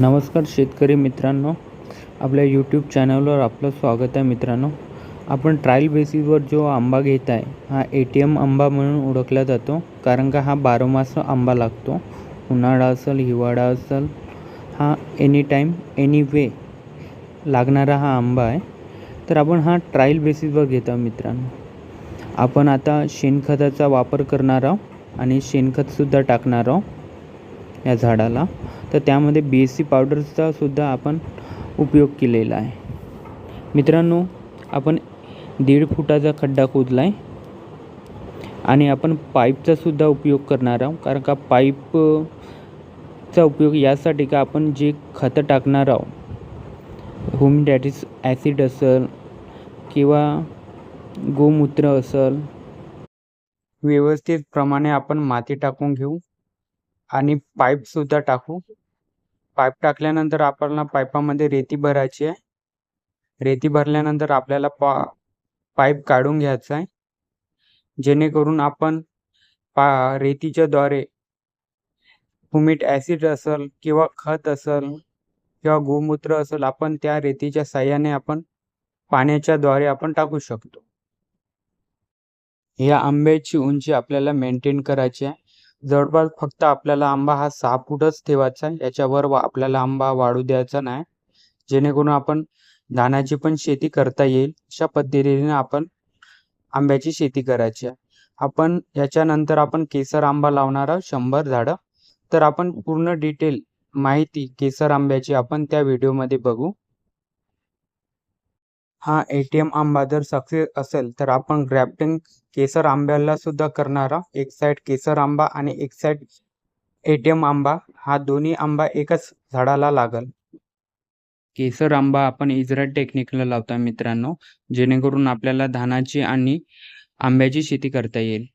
नमस्कार शेतकरी मित्रांनो आपल्या यूट्यूब चॅनलवर आपलं स्वागत आहे मित्रांनो. आपण ट्रायल बेसिसवर जो आंबा घेत आहे हा ए टी एम आंबा म्हणून ओळखला जातो. कारण का हा बारोमास आंबा लागतो. उन्हाळा असेल हिवाळा असेल हा एनी टाईम एनी वे लागणारा हा आंबा आहे. तर आपण हा ट्रायल बेसिसवर घेत आहोत मित्रांनो. आपण आता शेणखताचा वापर करणार आहोत आणि शेणखतसुद्धा टाकणार आहोत. या झाडाला. तर त्यामध्ये बी एस सी पावडरचा सुद्धा आपण उपयोग केलेला आहे. मित्रांनो आपण दीड फुटाचा खड्डा खोदला आहे आणि आपण पाईपचा सुद्धा उपयोग करणार आहोत. कारण का पाईपचा उपयोग यासाठी का आपण जे खतं टाकणार आहोत. होमडॅटिस ॲसिड असेल किंवा गोमूत्र असेल. व्यवस्थित प्रमाणे आपण माती टाकून घेऊ. आणि पाईपसुद्धा टाकू. पाईप टाकल्यानंतर आपल्याला पाईपामध्ये रेती भरायची आहे. रेती भरल्यानंतर आपल्याला पा पाईप काढून घ्यायचा आहे. जेणेकरून आपण पा रेतीच्या द्वारे ॲसिड असेल किंवा खत असेल किंवा गोमूत्र असेल आपण त्या रेतीच्या साह्याने आपण पाण्याच्या द्वारे आपण टाकू शकतो. या आंब्याची उंची आपल्याला मेंटेन करायची आहे. जवळपास फक्त आपल्याला आंबा हा सहा फूटच ठेवायचा आहे. याच्यावर आपल्याला आंबा वाढू द्यायचा नाही. जेणेकरून आपण धानाची पण शेती करता येईल. अशा पद्धतीने आपण आंब्याची शेती करायची आहे. आपण याच्यानंतर आपण केसर आंबा लावणार आहोत शंभर झाडं. तर आपण पूर्ण डिटेल माहिती केसर आंब्याची आपण त्या व्हिडिओमध्ये बघू. हा ए टी एम आंबा जर सक्सेस असेल तर आपण ग्रॅफ्टिंग केसर आंब्याला सुद्धा करणारा एक साईड केसर आंबा आणि एक साईड ए टी एम आंबा. हा दोन्ही आंबा एकच झाडाला लागल. केसर आंबा आपण इस्रायल टेक्निकला लावता मित्रांनो. जेणेकरून आपल्याला धानाची आणि आंब्याची शेती करता येईल.